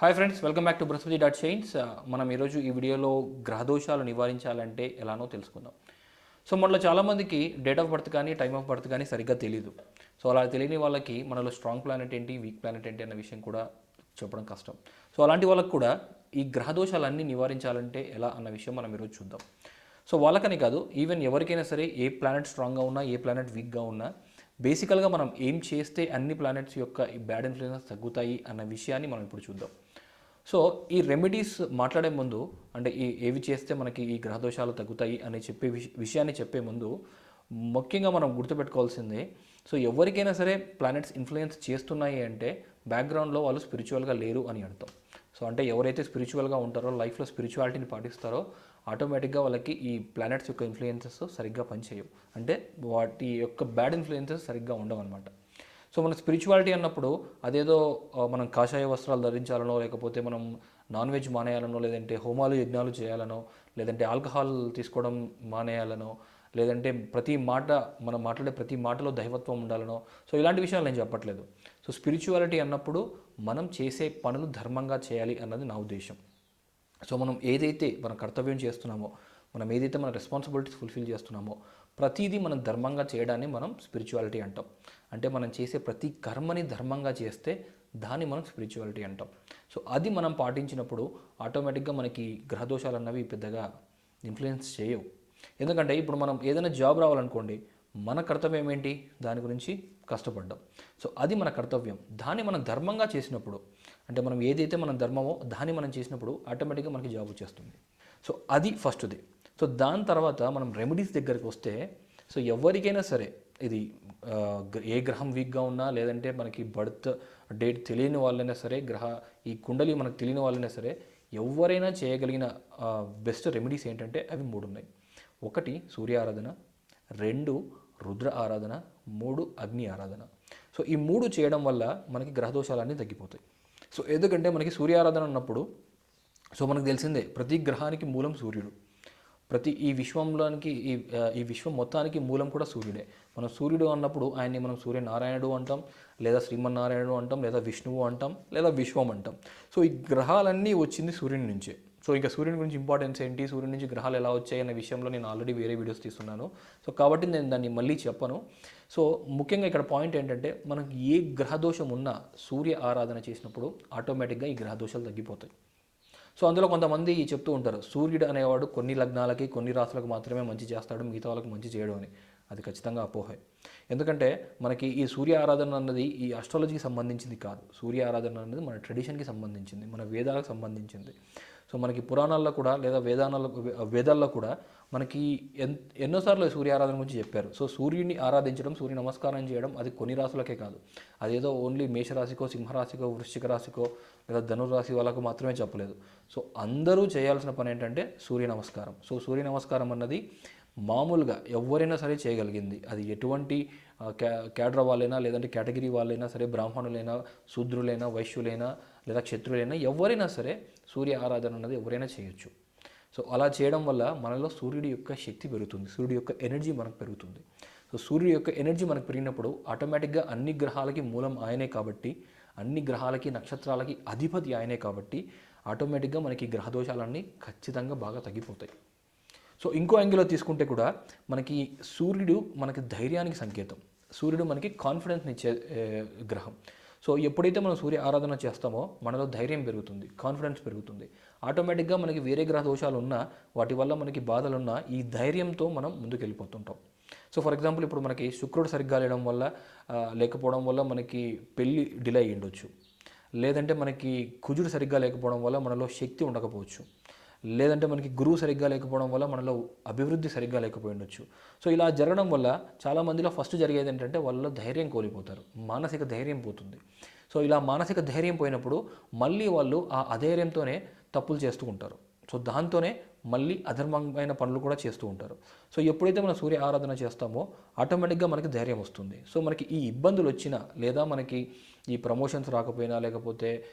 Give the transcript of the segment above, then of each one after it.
Hi friends welcome back to Brihaspati dot chains మనం ఈరోజు ఈ వీడియోలో గ్రహదోషాలు నివారించాలంటే ఎలానో తెలుసుకుందాం. సో మనలో చాలామందికి డేట్ ఆఫ్ బర్త్ కానీ టైమ్ ఆఫ్ బర్త్ కానీ సరిగ్గా తెలియదు సో అలా తెలియని వాళ్ళకి మనలో స్ట్రాంగ్ ప్లానెట్ ఏంటి వీక్ ప్లానెట్ ఏంటి అన్న విషయం కూడా చెప్పడం కష్టం. సో అలాంటి వాళ్ళకి కూడా ఈ గ్రహదోషాలన్నీ నివారించాలంటే ఎలా అన్న విషయం మనం ఈరోజు చూద్దాం. సో వాళ్ళకని కాదు ఈవెన్ ఎవరికైనా సరే ఏ ప్లానెట్ స్ట్రాంగ్గా ఉన్నా ఏ ప్లానెట్ వీక్గా ఉన్నా బేసికల్గా మనం ఏం చేస్తే అన్ని ప్లానెట్స్ యొక్క ఈ బ్యాడ్ ఇన్ఫ్లుయెన్స్ తగ్గుతాయి అన్న విషయాన్ని మనం ఇప్పుడు చూద్దాం. సో ఈ రెమెడీస్ మాట్లాడే ముందు అంటే ఈ ఏవి చేస్తే మనకి ఈ గ్రహదోషాలు తగ్గుతాయి అని చెప్పే విషయాన్ని చెప్పే ముందు ముఖ్యంగా మనం గుర్తుపెట్టుకోవాల్సిందే సో ఎవరికైనా సరే ప్లానెట్స్ ఇన్ఫ్లుయెన్స్ చేస్తున్నాయి అంటే బ్యాక్గ్రౌండ్లో వాళ్ళు స్పిరిచువల్గా లేరు అని అర్థం. సో అంటే ఎవరైతే స్పిరిచువల్గా ఉంటారో లైఫ్లో స్పిరిచువాలిటీని పాటిస్తారో ఆటోమేటిక్గా వాళ్ళకి ఈ ప్లానెట్స్ యొక్క ఇన్ఫ్లుయెన్సెస్ సరిగ్గా పనిచేయవు. అంటే వాటి యొక్క బ్యాడ్ ఇన్ఫ్లుయెన్సెస్ సరిగ్గా ఉండవు అనమాట సో మన స్పిరిచువాలిటీ అన్నప్పుడు అదేదో మనం కాషాయ వస్త్రాలు ధరించాలనో లేకపోతే మనం నాన్ వెజ్ మానేయాలనో లేదంటే హోమాలు యజ్ఞాలు చేయాలనో లేదంటే ఆల్కహాల్ తీసుకోవడం మానేయాలనో లేదంటే ప్రతి మాట మనం మాట్లాడే ప్రతి మాటలో దైవత్వం ఉండాలనో సో ఇలాంటి విషయాలు నేను చెప్పట్లేదు. సో స్పిరిచువాలిటీ అన్నప్పుడు మనం చేసే పనులు ధర్మంగా చేయాలి అన్నది నా ఉద్దేశం. సో మనం ఏదైతే మన కర్తవ్యం చేస్తున్నామో మనం ఏదైతే మన రెస్పాన్సిబిలిటీస్ ఫుల్ఫిల్ చేస్తున్నామో ప్రతిదీ మనం ధర్మంగా చేయడాన్ని మనం స్పిరిచువాలిటీ అంటాం. అంటే మనం చేసే ప్రతి కర్మని ధర్మంగా చేస్తే దాన్ని మనం స్పిరిచువాలిటీ అంటాం. సో అది మనం పాటించినప్పుడు ఆటోమేటిక్గా మనకి గ్రహదోషాలు అన్నవి పెద్దగా ఇన్ఫ్లుయెన్స్ చేయవు. ఎందుకంటే ఇప్పుడు మనం ఏదైనా జాబ్ రావాలనుకోండి మన కర్తవ్యం ఏంటి? దాని గురించి కష్టపడ్డాం. సో అది మన కర్తవ్యం. దాన్ని మనం ధర్మంగా చేసినప్పుడు అంటే మనం ఏదైతే మన ధర్మమో దాన్ని మనం చేసినప్పుడు ఆటోమేటిక్గా మనకి జాబ్ వచ్చేస్తుంది. సో అది ఫస్ట్ది సో దాని తర్వాత మనం రెమెడీస్ దగ్గరికి వస్తే సో ఎవరికైనా సరే ఇది గ- ఏ గ్రహం వీక్గా ఉన్నా లేదంటే మనకి బర్త్ డేట్ తెలియని వాళ్ళైనా సరే గ్రహ ఈ కుండలి మనకు తెలియని వాళ్ళైనా సరే ఎవరైనా చేయగలిగిన బెస్ట్ రెమెడీస్ ఏంటంటే అవి మూడు ఉన్నాయి. ఒకటి సూర్య ఆరాధన రెండు రుద్ర ఆరాధన మూడు అగ్ని ఆరాధన. సో ఈ మూడు చేయడం వల్ల మనకి గ్రహదోషాలన్నీ తగ్గిపోతాయి. సో ఎందుకంటే మనకి సూర్య ఆరాధన ఉన్నప్పుడు సో మనకు తెలిసిందే ప్రతి గ్రహానికి మూలం సూర్యుడు. ప్రతి ఈ విశ్వంలోనికి ఈ ఈ విశ్వం మొత్తానికి మూలం కూడా సూర్యుడే. మనం సూర్యుడు అన్నప్పుడు ఆయన్ని మనం సూర్యనారాయణుడు అంటాం లేదా శ్రీమన్నారాయణుడు అంటాం లేదా విష్ణువు అంటాం లేదా విశ్వం అంటాం. సో ఈ గ్రహాలన్నీ వచ్చింది సూర్యుని నుంచే. సో ఇంకా సూర్యుని గురించి ఇంపార్టెన్స్ ఏంటి? సూర్యుని నుంచి గ్రహాలు ఎలా వచ్చాయి అనే విషయంలో నేను ఆల్రెడీ వేరే వీడియోస్ తీస్తున్నాను. సో కాబట్టి నేను దాన్ని మళ్ళీ చెప్పను. సో ముఖ్యంగా ఇక్కడ పాయింట్ ఏంటంటే మనకి ఏ గ్రహదోషం ఉన్నా సూర్య ఆరాధన చేసినప్పుడు ఆటోమేటిక్గా ఈ గ్రహదోషాలు తగ్గిపోతాయి. సో అందులో కొంతమంది చెప్తూ ఉంటారు సూర్యుడు అనేవాడు కొన్ని లగ్నాలకి కొన్ని రాసులకు మాత్రమే మంచి చేస్తాడు మిగతా వాళ్ళకి మంచి చేయడం అని. అది ఖచ్చితంగా అపోహే. ఎందుకంటే మనకి ఈ సూర్య ఆరాధన అన్నది ఈ అస్ట్రాలజీకి సంబంధించింది కాదు. సూర్య ఆరాధన అనేది మన ట్రెడిషన్కి సంబంధించింది మన వేదాలకు సంబంధించింది. సో మనకి పురాణాల్లో కూడా లేదా వేదానాల్లో వేదాల్లో కూడా మనకి ఎన్ ఎన్నోసార్లు సూర్య ఆరాధన గురించి చెప్పారు. సో సూర్యుడిని ఆరాధించడం సూర్య నమస్కారం చేయడం అది కొన్ని రాసులకే కాదు. అదేదో ఓన్లీ మేషరాశికో సింహరాశికో వృశ్చిక రాశికో లేదా ధనురాశి వాళ్ళకు మాత్రమే చెప్పలేదు. సో అందరూ చేయాల్సిన పని ఏంటంటే సూర్య నమస్కారం. సో సూర్య నమస్కారం అన్నది మామూలుగా ఎవరైనా సరే చేయగలిగింది. అది ఎటువంటి క్యా క్యాడర్ వాళ్ళైనా లేదంటే కేటగిరీ వాళ్ళైనా సరే బ్రాహ్మణులైనా శూద్రులైనా వైశ్యులైనా లేదా క్షత్రులైనా ఎవరైనా సరే సూర్య ఆరాధన అన్నది ఎవరైనా చేయొచ్చు. సో అలా చేయడం వల్ల మనలో సూర్యుడి యొక్క శక్తి పెరుగుతుంది. సూర్యుడి యొక్క ఎనర్జీ మనకు పెరుగుతుంది. సో సూర్యుడి యొక్క ఎనర్జీ మనకు పెరిగినప్పుడు ఆటోమేటిక్గా అన్ని గ్రహాలకి మూలం ఆయనే కాబట్టి అన్ని గ్రహాలకి నక్షత్రాలకి అధిపతి ఆయనే కాబట్టి ఆటోమేటిక్గా మనకి గ్రహ గ్రహదోషాలన్నీ ఖచ్చితంగా బాగా తగ్గిపోతాయి. సో ఇంకో యాంగిల్లో తీసుకుంటే కూడా మనకి సూర్యుడు మనకి ధైర్యానికి సంకేతం. సూర్యుడు మనకి కాన్ఫిడెన్స్ని ఇచ్చే గ్రహం. సో ఎప్పుడైతే మనం సూర్య ఆరాధన చేస్తామో మనలో ధైర్యం పెరుగుతుంది కాన్ఫిడెన్స్ పెరుగుతుంది. ఆటోమేటిక్గా మనకి వేరే గ్రహ దోషాలు ఉన్నా వాటి వల్ల మనకి బాధలు ఉన్నా ఈ ధైర్యంతో మనం ముందుకెళ్ళిపోతుంటాం. సో ఫర్ ఎగ్జాంపుల్ ఇప్పుడు మనకి శుక్రుడు సరిగ్గా లేయడం వల్ల లేకపోవడం వల్ల మనకి పెళ్ళి డిలే అయ్యి ఉండొచ్చు లేదంటే మనకి కుజుడు సరిగ్గా లేకపోవడం వల్ల మనలో శక్తి ఉండకపోవచ్చు. లేదంటే మనకి గురువు సరిగ్గా లేకపోవడం వల్ల మనలో అభివృద్ధి సరిగ్గా లేకపోయి ఉండొచ్చు. సో ఇలా జరగడం వల్ల చాలా మందిలో ఫస్ట్ జరిగేది ఏంటంటే వాళ్ళలో ధైర్యం కోల్పోతారు. మానసిక ధైర్యం పోతుంది. సో ఇలా మానసిక ధైర్యం పోయినప్పుడు మళ్ళీ వాళ్ళు ఆ అధైర్యంతోనే తప్పులు చేస్తూ ఉంటారు. సో దాంతోనే మళ్ళీ అధర్మమైన పనులు కూడా చేస్తూ ఉంటారు. సో ఎప్పుడైతే మనం సూర్య ఆరాధన చేస్తామో ఆటోమేటిక్గా మనకి ధైర్యం వస్తుంది. సో మనకి ఈ ఇబ్బందులు వచ్చినా లేదా మనకి ఈ ప్రమోషన్స్ రాకపోయినా లేకపోతే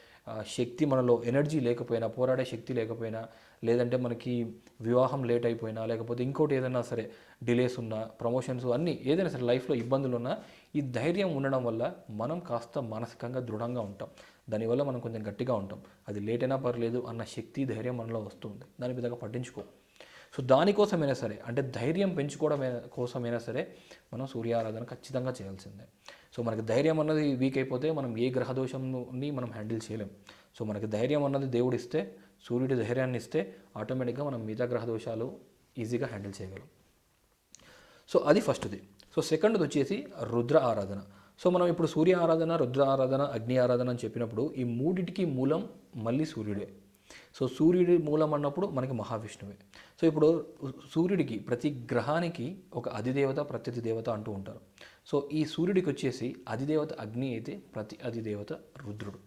శక్తి మనలో ఎనర్జీ లేకపోయినా పోరాడే శక్తి లేకపోయినా లేదంటే మనకి వివాహం లేట్ అయిపోయినా లేకపోతే ఇంకోటి ఏదైనా సరే డిలేస్ ఉన్నా ప్రమోషన్స్ అన్నీ ఏదైనా సరే లైఫ్లో ఇబ్బందులు ఉన్నా ఈ ధైర్యం ఉండడం వల్ల మనం కాస్త మానసికంగా దృఢంగా ఉంటాం. దానివల్ల మనం కొంచెం గట్టిగా ఉంటాం. అది లేట్ అయినా పర్లేదు అన్న శక్తి ధైర్యం మనలో వస్తుంది. దాని విధంగా పట్టించుకో. సో దానికోసమైనా సరే అంటే ధైర్యం పెంచుకోవడం కోసమైనా సరే మనం సూర్యారాధన ఖచ్చితంగా చేయాల్సిందే. సో మనకి ధైర్యం అన్నది వీక్ అయిపోతే మనం ఏ గ్రహదోషంని మనం హ్యాండిల్ చేయలేం. సో మనకి ధైర్యం అన్నది దేవుడు ఇస్తే సూర్యుడి ధైర్యాన్ని ఇస్తే ఆటోమేటిక్గా మనం మిగతా గ్రహదోషాలు ఈజీగా హ్యాండిల్ చేయగలం. సో అది ఫస్ట్ది సో సెకండ్ది వచ్చేసి రుద్ర ఆరాధన. సో మనం ఇప్పుడు సూర్య ఆరాధన రుద్ర ఆరాధన అగ్ని ఆరాధన అని చెప్పినప్పుడు ఈ మూడిటికి మూలం మళ్ళీ సూర్యుడే. సో సూర్యుడి మూలం అన్నప్పుడు మనకి మహావిష్ణువే. సో ఇప్పుడు సూర్యుడికి ప్రతి గ్రహానికి ఒక అధిదేవత ప్రత్యతి దేవత అంటూ ఉంటారు. సో ఈ సూర్యుడికి వచ్చేసి అధిదేవత అగ్ని అయితే ప్రతి అధిదేవత రుద్రుడు.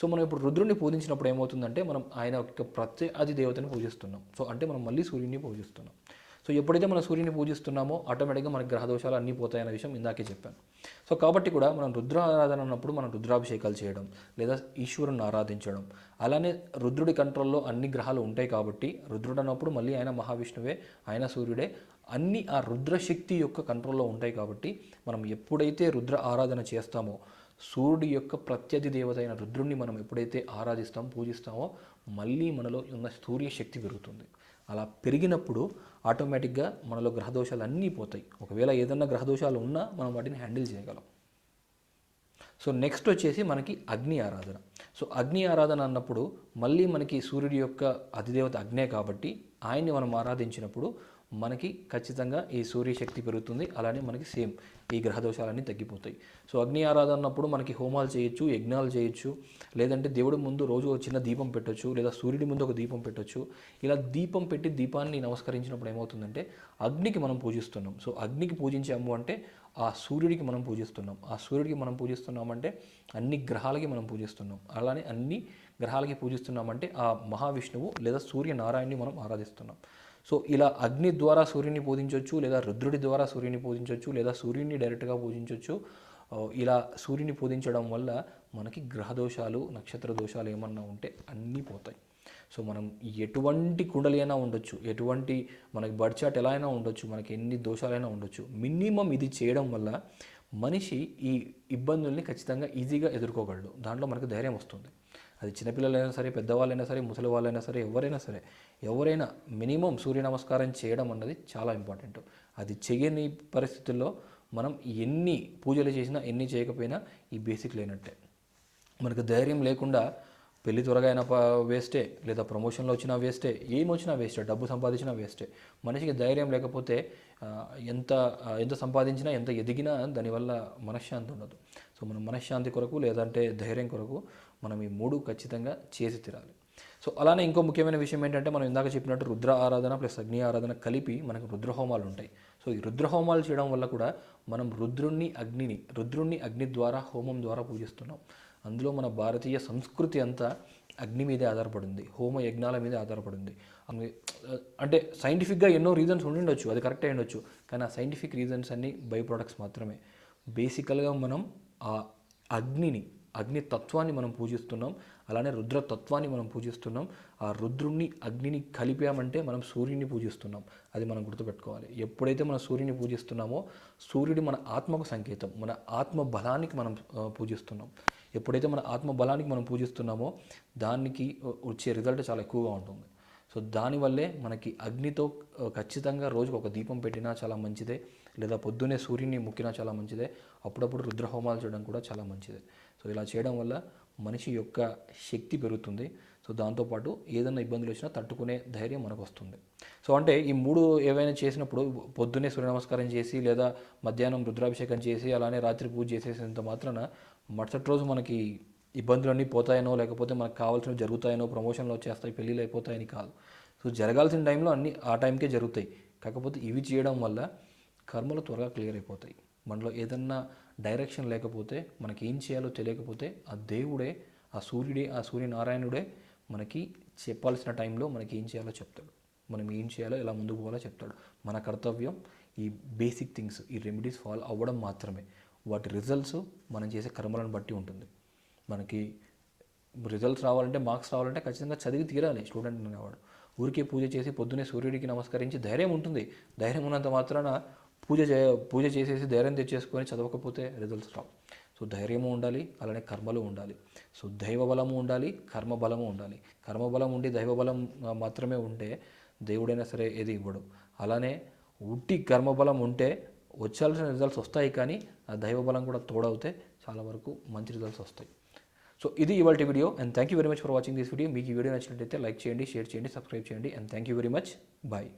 సో మనం ఇప్పుడు రుద్రుడిని పూజించినప్పుడు ఏమవుతుందంటే మనం ఆయన యొక్క ప్రతి అధిదేవతని పూజిస్తున్నాం. సో అంటే మనం మళ్ళీ సూర్యుడిని పూజిస్తున్నాం. సో ఎప్పుడైతే మనం సూర్యుని పూజిస్తున్నామో ఆటోమేటిక్గా మనకి గ్రహదోషాలు అన్నీ పోతాయన్న విషయం ఇందాకే చెప్పాను. సో కాబట్టి కూడా మనం రుద్ర ఆరాధన అన్నప్పుడు మనం రుద్రాభిషేకాలు చేయడం లేదా ఈశ్వరుని ఆరాధించడం. అలానే రుద్రుడి కంట్రోల్లో అన్ని గ్రహాలు ఉంటాయి కాబట్టి రుద్రుడు అన్నప్పుడు మళ్ళీ ఆయన మహావిష్ణువే ఆయన సూర్యుడే. అన్ని ఆ రుద్రశక్తి యొక్క కంట్రోల్లో ఉంటాయి కాబట్టి మనం ఎప్పుడైతే రుద్ర ఆరాధన చేస్తామో సూర్యుడి యొక్క ప్రత్యధి దేవత అయిన రుద్రుణ్ణి మనం ఎప్పుడైతే ఆరాధిస్తామో పూజిస్తామో మళ్ళీ మనలో ఉన్న సూర్య శక్తి పెరుగుతుంది. అలా పెరిగినప్పుడు ఆటోమేటిక్గా మనలో గ్రహదోషాలు అన్నీ పోతాయి. ఒకవేళ ఏదన్నా గ్రహదోషాలు ఉన్నా మనం వాటిని హ్యాండిల్ చేయగలం. సో నెక్స్ట్ వచ్చేసి మనకి అగ్ని ఆరాధన. సో అగ్ని ఆరాధన అన్నప్పుడు మళ్ళీ మనకి సూర్యుడి యొక్క అధిదేవత అగ్నే కాబట్టి ఆయన్ని మనం ఆరాధించినప్పుడు మనకి ఖచ్చితంగా ఈ సూర్యశక్తి పెరుగుతుంది. అలానే మనకి సేమ్ ఈ గ్రహదోషాలన్నీ తగ్గిపోతాయి. సో అగ్ని ఆరాధన అన్నప్పుడు మనకి హోమాలు చేయొచ్చు యజ్ఞాలు చేయొచ్చు లేదంటే దేవుడి ముందు రోజు ఒక చిన్న దీపం పెట్టొచ్చు లేదా సూర్యుడి ముందు ఒక దీపం పెట్టొచ్చు. ఇలా దీపం పెట్టి దీపాన్ని నమస్కరించినప్పుడు ఏమవుతుందంటే అగ్నికి మనం పూజిస్తున్నాం. సో అగ్నికి పూజించాము అంటే ఆ సూర్యుడికి మనం పూజిస్తున్నాం. ఆ సూర్యుడికి మనం పూజిస్తున్నామంటే అన్ని గ్రహాలకి మనం పూజిస్తున్నాం. అలానే అన్ని గ్రహాలకి పూజిస్తున్నామంటే ఆ మహావిష్ణువు లేదా సూర్యనారాయణని మనం ఆరాధిస్తున్నాం. సో ఇలా అగ్ని ద్వారా సూర్యుని పూజించవచ్చు లేదా రుద్రుడి ద్వారా సూర్యుని పూజించవచ్చు లేదా సూర్యుని డైరెక్ట్గా పూజించవచ్చు ఇలా సూర్యుని పూజించడం వల్ల మనకి గ్రహదోషాలు నక్షత్ర దోషాలు ఏమన్నా ఉంటే అన్నీ పోతాయి. సో మనం ఎటువంటి కుండలి అయినా ఉండొచ్చు ఎటువంటి మనకి బడ్ చాట్ ఎలా అయినా ఉండొచ్చు మనకి ఎన్ని దోషాలైనా ఉండొచ్చు. మినిమం ఇది చేయడం వల్ల మనిషి ఈ ఇబ్బందుల్ని ఖచ్చితంగా ఈజీగా ఎదుర్కోగలడు. దాంట్లో మనకు ధైర్యం వస్తుంది. అది చిన్నపిల్లలైనా సరే పెద్దవాళ్ళైనా సరే ముసలి వాళ్ళైనా సరే ఎవరైనా సరే ఎవరైనా మినిమం సూర్య నమస్కారం చేయడం అన్నది చాలా ఇంపార్టెంట్. అది చేయని పరిస్థితుల్లో మనం ఎన్ని పూజలు చేసినా ఎన్ని చేయకపోయినా ఈ బేసిక్ లేనట్టే. మనకు ధైర్యం లేకుండా పెళ్ళి త్వరగా అయినా ప- వేస్టే లేదా ప్రమోషన్లో వచ్చినా వేస్టే ఏం వచ్చినా వేస్టే డబ్బు సంపాదించినా వేస్టే. మనిషికి ధైర్యం లేకపోతే ఎంత ఎంత సంపాదించినా ఎంత ఎదిగినా దానివల్ల మనశ్శాంతి ఉండదు. సో మన మనశ్శాంతి కొరకు లేదంటే ధైర్యం కొరకు మనం ఈ మూడు ఖచ్చితంగా చేసి తీరాలి. సో అలానే ఇంకో ముఖ్యమైన విషయం ఏంటంటే మనం ఇందాక చెప్పినట్టు రుద్ర ఆరాధన ప్లస్ అగ్ని ఆరాధన కలిపి మనకు రుద్రహోమాలు ఉంటాయి. సో ఈ రుద్రహోమాలు చేయడం వల్ల కూడా మనం రుద్రుణ్ణి అగ్నిని రుద్రుణ్ణి అగ్ని ద్వారా హోమం ద్వారా పూజిస్తున్నాం. అందులో మన భారతీయ సంస్కృతి అంతా అగ్ని మీదే ఆధారపడింది. హోమ యజ్ఞాల మీదే ఆధారపడింది. అంటే సైంటిఫిక్గా ఎన్నో రీజన్స్ ఉండిండొచ్చు అది కరెక్ట్ అయి ఉండొచ్చు కానీ ఆ సైంటిఫిక్ రీజన్స్ అన్నీ బై ప్రొడక్ట్స్ మాత్రమే. బేసికల్గా మనం ఆ అగ్నిని అగ్ని తత్వాన్ని మనం పూజిస్తున్నాం అలానే రుద్ర తత్వాన్ని మనం పూజిస్తున్నాం. ఆ రుద్రుణ్ణి అగ్నిని కలిపామంటే మనం సూర్యుని పూజిస్తున్నాం. అది మనం గుర్తుపెట్టుకోవాలి. ఎప్పుడైతే మనం సూర్యుని పూజిస్తున్నామో సూర్యుడు మన ఆత్మకు సంకేతం. మన ఆత్మ బలానికి మనం పూజిస్తున్నాం. ఎప్పుడైతే మన ఆత్మ బలానికి మనం పూజిస్తున్నామో దానికి వచ్చే రిజల్ట్ చాలా ఎక్కువగా ఉంటుంది. సో దానివల్లే మనకి అగ్నితో ఖచ్చితంగా రోజుకు ఒక దీపం పెట్టినా చాలా మంచిదే. లేదా పొద్దున్నే సూర్యుని ముక్కినా చాలా మంచిదే. అప్పుడప్పుడు రుద్రహోమాలు చేయడం కూడా చాలా మంచిదే. సో ఇలా చేయడం వల్ల మనిషి యొక్క శక్తి పెరుగుతుంది. సో దాంతోపాటు ఏదైనా ఇబ్బందులు వచ్చినా తట్టుకునే ధైర్యం మనకు వస్తుంది సో అంటే ఈ మూడు ఏవైనా చేసినప్పుడు పొద్దున్నే సూర్య నమస్కారం చేసి లేదా మధ్యాహ్నం రుద్రాభిషేకం చేసి అలానే రాత్రి పూజ చేసేసినంత మాత్రాన మరుసటి రోజు మనకి ఇబ్బందులన్నీ పోతాయనో లేకపోతే మనకు కావాల్సినవి జరుగుతాయనో ప్రమోషన్లు వచ్చేస్తాయి పెళ్ళిళ్ళు అయిపోతాయని కాదు. సో జరగాల్సిన టైంలో అన్నీ ఆ టైంకే జరుగుతాయి. కాకపోతే ఇవి చేయడం వల్ల కర్మలు త్వరగా క్లియర్ అయిపోతాయి. మనలో ఏదన్నా డైరెక్షన్ లేకపోతే మనకి ఏం చేయాలో తెలియకపోతే ఆ దేవుడే ఆ సూర్యుడే ఆ సూర్యనారాయణుడే మనకి చెప్పాల్సిన టైంలో మనకి ఏం చేయాలో చెప్తాడు. మనం ఏం చేయాలో ఎలా ముందుకు పోవాలో చెప్తాడు. మన కర్తవ్యం ఈ బేసిక్ థింగ్స్ ఈ రెమెడీస్ ఫాలో అవ్వడం మాత్రమే. వాటి రిజల్ట్స్ మనం చేసే కర్మలను బట్టి ఉంటుంది. మనకి రిజల్ట్స్ రావాలంటే మార్క్స్ రావాలంటే ఖచ్చితంగా చదివి తీరాలి స్టూడెంట్ అనేవాడు. ఊరికే పూజ చేసి పొద్దునే సూర్యుడికి నమస్కరించి ధైర్యం ఉంటుంది. ధైర్యం ఉన్నంత మాత్రాన పూజ చే పూజ చేసేసి ధైర్యం తెచ్చేసుకొని చదవకపోతే రిజల్ట్స్ రావు. సో ధైర్యము ఉండాలి అలానే కర్మలు ఉండాలి. సో దైవ బలము ఉండాలి కర్మ బలము ఉండాలి. కర్మ బలం ఉండి దైవ బలం మాత్రమే ఉంటే దేవుడైనా సరే ఏది ఇవ్వడు. అలానే ఉట్టి కర్మబలం ఉంటే వచ్చాల్సిన రిజల్ట్స్ వస్తాయి కానీ ఆ దైవ బలం కూడా తోడవుతే చాలా వరకు మంచి రిజల్ట్స్ వస్తాయి. సో ఇది ఇవాళ video and thank you very much for watching this video మీకు ఈ వీడియో నచ్చినట్లయితే లైక్ చేయండి షేర్ చేయండి సబ్స్క్రైబ్ చేయండి and thank you very much bye